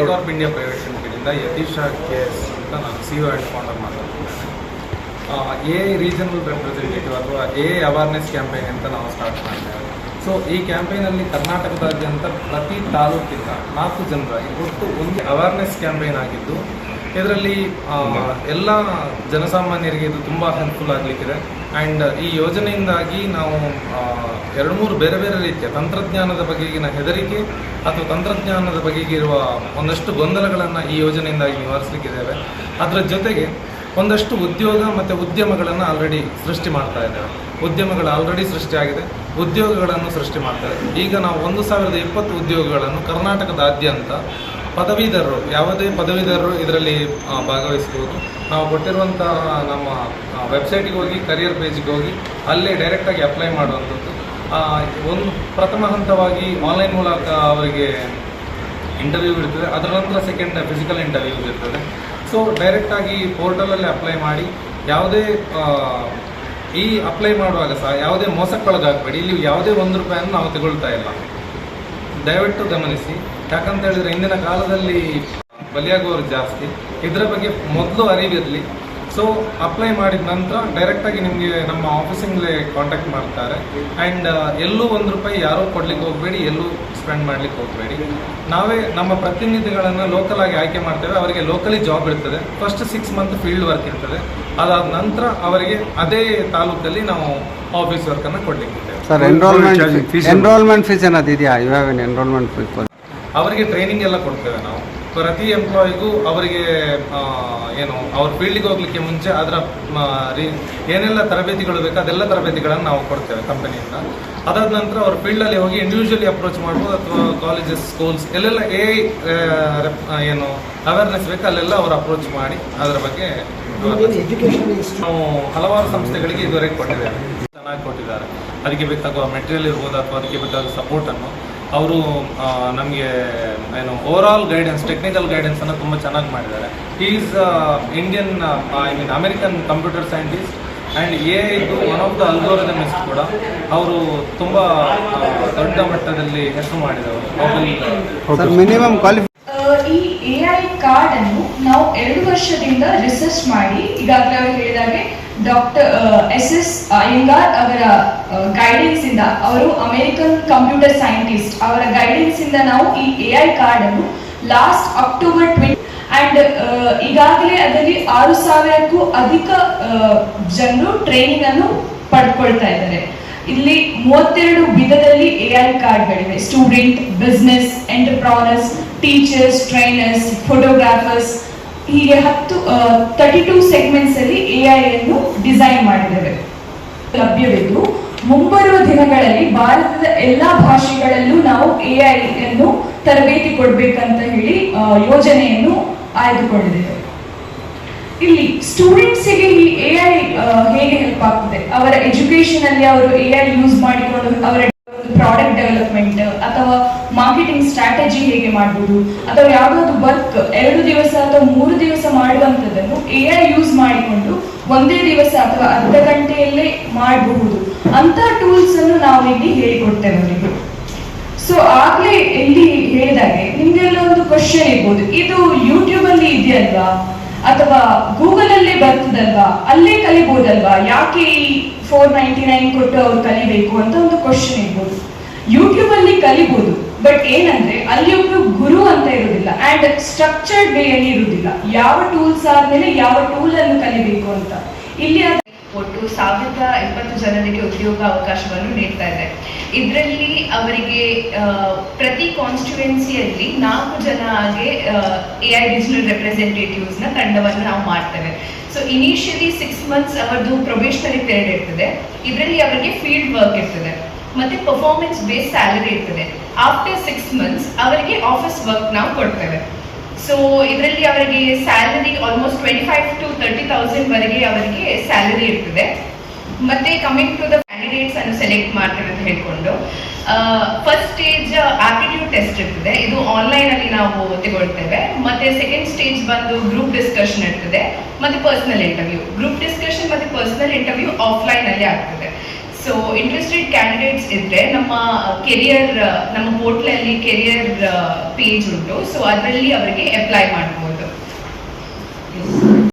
ಮೆಡಿಕಾರ್ಪ್ India private ಲಿಮಿಟೆಡಿಂದ Yathish K S ಅಂತ ನಾನು ಸಿ ಒ ಆ್ಯಂಡ್ ಫೌಂಡರ್ ಮಾತಾಡ್ತಿದ್ದೇನೆ. ಎ ರೀಜನಲ್ ರೆಪ್ರೆಸೆಂಟೇಟಿವ್ ಅಥವಾ ಎ ಅವೇರ್ನೆಸ್ ಕ್ಯಾಂಪೇನ್ ಅಂತ ನಾವು ಸ್ಟಾರ್ಟ್ ಮಾಡ್ತೇವೆ. ಸೊ ಈ ಕ್ಯಾಂಪೇನಲ್ಲಿ ಕರ್ನಾಟಕದಾದ್ಯಂತ ಪ್ರತಿ ತಾಲೂಕಿಂದ ನಾಲ್ಕು ಜನರ ಒಟ್ಟು ಒಂದು ಅವೇರ್ನೆಸ್ ಕ್ಯಾಂಪೇನ್ ಆಗಿದ್ದು ಇದರಲ್ಲಿ ಎಲ್ಲ ಜನಸಾಮಾನ್ಯರಿಗೆ ಇದು ತುಂಬ ಹೆಲ್ಪ್ಫುಲ್ ಆಗಲಿಕ್ಕಿದೆ. ಆ್ಯಂಡ್ ಈ ಯೋಜನೆಯಿಂದಾಗಿ ನಾವು ಎರಡು ಮೂರು ಬೇರೆ ಬೇರೆ ರೀತಿಯ ತಂತ್ರಜ್ಞಾನದ ಬಗೆಗಿನ ಹೆದರಿಕೆ ಅಥವಾ ತಂತ್ರಜ್ಞಾನದ ಬಗೆಗಿರುವ ಒಂದಷ್ಟು ಗೊಂದಲಗಳನ್ನು ಈ ಯೋಜನೆಯಿಂದಾಗಿ ನಿವಾರಿಸಲಿಕ್ಕಿದ್ದೇವೆ. ಅದರ ಜೊತೆಗೆ ಒಂದಷ್ಟು ಉದ್ಯೋಗ ಮತ್ತು ಉದ್ಯಮಗಳನ್ನು ಆಲ್ರೆಡಿ ಸೃಷ್ಟಿ ಮಾಡ್ತಾ ಇದ್ದೇವೆ. ಉದ್ಯಮಗಳು ಆಲ್ರೆಡಿ ಸೃಷ್ಟಿಯಾಗಿದೆ ಉದ್ಯೋಗಗಳನ್ನು ಸೃಷ್ಟಿ ಮಾಡ್ತಾರೆ ಈಗ ನಾವು ಒಂದು ಸಾವಿರದ ಇಪ್ಪತ್ತು ಉದ್ಯೋಗಗಳನ್ನು ಕರ್ನಾಟಕದಾದ್ಯಂತ ಪದವೀಧರರು, ಯಾವುದೇ ಪದವೀಧರರು ಇದರಲ್ಲಿ ಭಾಗವಹಿಸಬಹುದು. ನಾವು ಕೊಟ್ಟಿರುವಂತಹ ನಮ್ಮ ವೆಬ್ಸೈಟಿಗೆ ಹೋಗಿ ಕರಿಯರ್ ಪೇಜ್ಗೆ ಹೋಗಿ, ಅಲ್ಲೇ ಡೈರೆಕ್ಟಾಗಿ ಅಪ್ಲೈ ಮಾಡುವಂಥದ್ದು. ಒಂದು ಪ್ರಥಮ ಹಂತವಾಗಿ ಆನ್ಲೈನ್ ಮೂಲಕ ಅವರಿಗೆ ಇಂಟರ್ವ್ಯೂ ಇರ್ತದೆ. ಅದರ ನಂತರ ಸೆಕೆಂಡ್ ಫಿಸಿಕಲ್ ಇಂಟರ್ವ್ಯೂಸ್ ಇರ್ತದೆ. ಸೊ ಡೈರೆಕ್ಟಾಗಿ ಪೋರ್ಟಲಲ್ಲಿ ಅಪ್ಲೈ ಮಾಡಿ, ಯಾವುದೇ ಈ ಅಪ್ಲೈ ಮಾಡುವಾಗ ಸಹ ಯಾವುದೇ ಮೋಸಕ್ಕೊಳಗಾಗಬೇಡಿ. ಇಲ್ಲಿ ಯಾವುದೇ ಒಂದು ರೂಪಾಯಿಯನ್ನು ನಾವು ತಗೊಳ್ತಾ ಇಲ್ಲ. ದಯವಿಟ್ಟು ಗಮನಿಸಿ. ಯಾಕಂತ ಹೇಳಿದ್ರೆ ಇಂದಿನ ಕಾಲದಲ್ಲಿ ಬಲಿಯಾಗುವವರು ಜಾಸ್ತಿ. ಇದರ ಬಗ್ಗೆ ಮೊದಲು ಅರಿವಿರಲಿ. ಸೊ ಅಪ್ಲೈ ಮಾಡಿದ ನಂತರ ಡೈರೆಕ್ಟಾಗಿ ನಿಮಗೆ ನಮ್ಮ ಆಫೀಸಿಂದಲೇ ಕಾಂಟ್ಯಾಕ್ಟ್ ಮಾಡ್ತಾರೆ. ಆ್ಯಂಡ್ ಎಲ್ಲೂ ಒಂದು ರೂಪಾಯಿ ಯಾರೂ ಕೊಡ್ಲಿಕ್ಕೆ ಹೋಗಬೇಡಿ ಎಲ್ಲೂ ಸ್ಪೆಂಡ್ ಮಾಡ್ಲಿಕ್ಕೆ ಹೋಗಬೇಡಿ. ನಾವೇ ನಮ್ಮ ಪ್ರತಿನಿಧಿಗಳನ್ನು ಲೋಕಲ್ ಆಗಿ ಆಯ್ಕೆ ಮಾಡ್ತೇವೆ. ಅವರಿಗೆ ಲೋಕಲಿ ಜಾಬ್ ಇರ್ತದೆ. First six month field work ಇರ್ತದೆ. ಅದಾದ ನಂತರ ಅವರಿಗೆ ಅದೇ ತಾಲೂಕಲ್ಲಿ ನಾವು ಆಫೀಸ್ ವರ್ಕನ್ನು ಕೊಡ್ಲಿಕ್ಕೆ ಸರ್ ಎನ್ರೋಲ್ಮೆಂಟ್ ಎನ್ರೋಲ್ಮೆಂಟ್ ಫೀಸ್ ಏನಾದ್ರು ಇದೆಯಾ? You have an enrolment fees ಅವರಿಗೆ ಟ್ರೈನಿಂಗ್ ಎಲ್ಲ ಕೊಡ್ತೇವೆ ನಾವು. ಪ್ರತಿ ಎಂಪ್ಲಾಯಿಗೂ ಅವರಿಗೆ ಏನು ಅವ್ರ ಫೀಲ್ಡಿಗೆ ಹೋಗ್ಲಿಕ್ಕೆ ಮುಂಚೆ ಅದರ ರೀ- ಏನೆಲ್ಲ ತರಬೇತಿಗಳು ಬೇಕು ಅದೆಲ್ಲ ತರಬೇತಿಗಳನ್ನು ನಾವು ಕೊಡ್ತೇವೆ ಕಂಪನಿಯಿಂದ ಅದಾದ ನಂತರ ಅವ್ರ ಫೀಲ್ಡಲ್ಲಿ ಹೋಗಿ ಇಂಡಿವಿಜುವಲಿ ಅಪ್ರೋಚ್ ಮಾಡ್ಬೋದು ಅಥವಾ ಕಾಲೇಜಸ್ ಸ್ಕೂಲ್ಸ್ ಎಲ್ಲೆಲ್ಲ ಎ ಏನು ಅವೇರ್ನೆಸ್ ಬೇಕು ಅಲ್ಲೆಲ್ಲ ಅವರು ಅಪ್ರೋಚ್ ಮಾಡಿ ಅದರ ಬಗ್ಗೆ ನಾವು ಹಲವಾರು ಸಂಸ್ಥೆಗಳಿಗೆ ಇದುವರೆಗೆ ಕೊಟ್ಟಿದ್ದೇವೆ. ಚೆನ್ನಾಗಿ ಕೊಟ್ಟಿದ್ದಾರೆ. ಅದಕ್ಕೆ ಬೇಕಾಗುವ ಮೆಟೀರಿಯಲ್ ಇರ್ಬೋದು ಅಥವಾ ಅದಕ್ಕೆ ಬೇಕಾದ ಸಪೋರ್ಟನ್ನು ಅವರು ನಮಗೆ ಏನು ಓವರ್ ಆಲ್ ಗೈಡೆನ್ಸ್ ಟೆಕ್ನಿಕಲ್ ಗೈಡೆನ್ಸನ್ನು ತುಂಬ ಚೆನ್ನಾಗಿ ಮಾಡಿದ್ದಾರೆ. Is Indian I mean American computer scientist and a ಇದು ಒನ್ ಆಫ್ ದ ಅಲ್ಗೋರಿದಮಿಸ್ಟ್ ಕೂಡ. ಅವರು ತುಂಬ ದೊಡ್ಡ ಮಟ್ಟದಲ್ಲಿ ಹೆಸರು ಮಾಡಿದವರು. ಸರ್ ಮಿನಿಮಮ್ ಕ್ವಾಲಿಫಿ ಈ ಎ ಐ ಕಾರ್ಡ್ ಅನ್ನು ನಾವು ಎರಡು ವರ್ಷದಿಂದ ರಿಸರ್ಚ್ ಮಾಡಿ ಈಗಾಗಲೇ ಅವರು ಹೇಳಿದಾಗೆ ಡಾಕ್ಟರ್ ಎಸ್ ಎಸ್ ಅಯ್ಯಂಗಾರ್ ಅವರ ಗೈಡೆನ್ಸ್ ಅವರು ಅಮೆರಿಕನ್ ಕಂಪ್ಯೂಟರ್ ಸೈಂಟಿಸ್ಟ್ ಅವರ ಗೈಡೆನ್ಸ್ ಇಂದ ನಾವು ಈ ಎ ಐ ಕಾರ್ಡ್ ಅನ್ನು ಲಾಸ್ಟ್ ಅಕ್ಟೋಬರ್ ಟ್ವೆಂಟಿ ಅಂಡ್ ಈಗಾಗಲೇ ಅದರಲ್ಲಿ ಆರು ಸಾವಿರಕ್ಕೂ ಅಧಿಕ ಜನರು ಟ್ರೈನಿಂಗ್ ಅನ್ನು ಪಡ್ಕೊಳ್ತಾ ಇದ್ದಾರೆ. ಇಲ್ಲಿ ಮೂವತ್ತೆರಡು ವಿಧದಲ್ಲಿ A I ಕಾರ್ಡ್ಗಳಿವೆ student business entrepreneurs teachers trainers photographers ಹೀಗೆ ಹತ್ತು ತರ್ಟಿ ಟೂ ಸೆಗ್ಮೆಂಟ್ಸ್ ಅಲ್ಲಿ ಎ ಐ ಅನ್ನು ಡಿಸೈನ್ ಮಾಡಿದ್ದಾರೆ ಲಭ್ಯವಿದ್ದು ಮುಂಬರುವ ದಿನಗಳಲ್ಲಿ ಭಾರತದ ಎಲ್ಲಾ ಭಾಷೆಗಳಲ್ಲೂ ನಾವು ಎ ಐ ಅನ್ನು ತರಬೇತಿ ಕೊಡಬೇಕಂತ ಹೇಳಿ ಯೋಜನೆಯನ್ನು ಆಯ್ದುಕೊಂಡಿದ್ದೇವೆ. ಇಲ್ಲಿ ಸ್ಟೂಡೆಂಟ್ಸಿಗೆ ಈ ಎ ಐ ಹೇಗೆ ಹೆಲ್ಪ್ ಆಗ್ತದೆ? ಅವರ ಎಜುಕೇಶನ್ ಅಲ್ಲಿ ಅವರು ಎ ಐ ಯೂಸ್ ಮಾಡಿಕೊಂಡು ಅವರ ಪ್ರಾಡಕ್ಟ್ ಡೆವಲಪ್ಮೆಂಟ್ ಅಥವಾ ಮಾರ್ಕೆಟಿಂಗ್ ಸ್ಟ್ರಾಟಜಿ ಹೇಗೆ ಮಾಡ್ಬೋದು? ಅಥವಾ ಯಾವುದಾದ್ರು ವರ್ಕ್ ಎರಡು ದಿವಸ ಅಥವಾ ಮೂರು ದಿವಸ ಮಾಡುವಂಥದ್ದನ್ನು ಎ ಐ ಯೂಸ್ ಮಾಡಿಕೊಂಡು ಒಂದೇ ದಿವಸ ಅಥವಾ ಅರ್ಧ ಗಂಟೆಯಲ್ಲೇ ಮಾಡಬಹುದು. ಅಂತ ಟೂಲ್ಸ್ ಅನ್ನು ನಾವು ಇಲ್ಲಿ ಹೇಳಿಕೊಡ್ತೇವೆ ಅವರಿಗೆ. ಸೊ ಆಗ್ಲೇ ಇಲ್ಲಿ ಹೇಳಿದಾಗೆ ನಿಮ್ಗೆಲ್ಲ ಒಂದು ಕ್ವಶನ್ ಇರ್ಬೋದು. ಇದು ಯೂಟ್ಯೂಬ್ ಅಲ್ಲಿ ಇದೆಯಲ್ವಾ? ಅಥವಾ ಗೂಗಲ್ ಅಲ್ಲೇ ಬರ್ತದಲ್ವಾ? ಅಲ್ಲೇ ಕಲಿಬಹುದಲ್ವಾ ಯಾಕೆ ಈ ಫೋರ್ ನೈಂಟಿ ನೈನ್ ಕೊಟ್ಟು ಅವ್ರು ಕಲಿಬೇಕು ಅಂತ ಒಂದು ಕ್ವಶನ್ ಇರ್ಬೋದು. ಯೂಟ್ಯೂಬ್ ಅಲ್ಲಿ ಕಲಿಬಹುದು ಬಟ್ ಏನಂದ್ರೆ ಅಲ್ಲಿ ಒಬ್ರು ಗುರು ಅಂತ ಇರುವುದಿಲ್ಲ ಅಂಡ್ ಸ್ಟ್ರಕ್ಚರ್ಡ್ ವೇ ಅಲ್ಲಿ ಇರುವುದಿಲ್ಲ ಯಾವ ಟೂಲ್ಸ್ ಆದ್ಮೇಲೆ ಯಾವ ಟೂಲ್ ಅನ್ನು ಕಲಿಬೇಕು ಅಂತ. ಇಲ್ಲಿ ಒಟ್ಟು ಸಾವಿರದ ಇಪ್ಪತ್ತು ಜನರಿಗೆ ಉದ್ಯೋಗ ಅವಕಾಶವನ್ನು ನೀಡ್ತಾ ಇದೆ. ಇದರಲ್ಲಿ ಅವರಿಗೆ ಪ್ರತಿ ಕಾನ್ಸ್ಟಿಟ್ಯುವೆನ್ಸಿಯಲ್ಲಿ ನಾಲ್ಕು ಜನ ಹಾಗೆ ಎ ಐ ಡಿಜಿಟಲ್ ರೆಪ್ರೆಸೆಂಟೇಟಿವ್ಸ್ನ ತಂಡವನ್ನು ನಾವು ಮಾಡ್ತೇವೆ. ಸೊ ಇನಿಷಿಯಲಿ ಸಿಕ್ಸ್ ಮಂತ್ಸ್ ಅವರದು ಪ್ರೊಬೇಷನರಿ ಪೀರಿಯಡ್ ಇರ್ತದೆ. ಇದರಲ್ಲಿ ಅವರಿಗೆ ಫೀಲ್ಡ್ ವರ್ಕ್ ಇರ್ತದೆ. ಮತ್ತೆ ಪರ್ಫಾರ್ಮೆನ್ಸ್ ಬೇಸ್ ಸ್ಯಾಲರಿ ಇರ್ತದೆ. ಆಫ್ಟರ್ ಸಿಕ್ಸ್ ಮಂತ್ಸ್ ಅವರಿಗೆ ಆಫೀಸ್ ವರ್ಕ್ ನಾವು ಕೊಡ್ತೇವೆ. ಸೊ ಇದರಲ್ಲಿ ಅವರಿಗೆ salary almost twenty five to thirty thousand ವರೆಗೆ ಅವರಿಗೆ ಸ್ಯಾಲರಿ ಇರ್ತದೆ. ಮತ್ತೆ ಕಮಿಂಗ್ ಟು ದ ಕ್ಯಾಂಡಿಡೇಟ್ಸ್ ಅನ್ನು ಸೆಲೆಕ್ಟ್ ಮಾಡ್ತೇವೆ ಅಂತ ಹೇಳ್ಕೊಂಡು ಫಸ್ಟ್ ಸ್ಟೇಜ್ ಆಪ್ಟಿಟ್ಯೂಡ್ ಟೆಸ್ಟ್ ಇರ್ತದೆ. ಇದು ಆನ್ಲೈನ್ ಅಲ್ಲಿ ನಾವು ತಗೊಳ್ತೇವೆ. ಮತ್ತೆ ಸೆಕೆಂಡ್ ಸ್ಟೇಜ್ ಬಂದು ಗ್ರೂಪ್ ಡಿಸ್ಕಷನ್ ಇರ್ತದೆ. ಮತ್ತೆ ಪರ್ಸನಲ್ ಇಂಟರ್ವ್ಯೂ ಗ್ರೂಪ್ ಡಿಸ್ಕಷನ್ ಮತ್ತೆ ಪರ್ಸನಲ್ ಇಂಟರ್ವ್ಯೂ ಆಫ್ಲೈನ್ ಅಲ್ಲಿ ಆಗ್ತದೆ. ಸೊ ಇಂಟ್ರೆಸ್ಟೆಡ್ ಕ್ಯಾಂಡಿಡೇಟ್ಸ್ ಇದ್ರೆ ನಮ್ಮ ಕೆರಿಯರ್ ನಮ್ಮ ಪೋರ್ಟ್ಲಲ್ಲಿ ಕೆರಿಯರ್ ಪೇಜ್ ಉಂಟು. ಸೊ ಅದರಲ್ಲಿ ಅವರಿಗೆ ಅಪ್ಲೈ ಮಾಡ್ಬೋದು.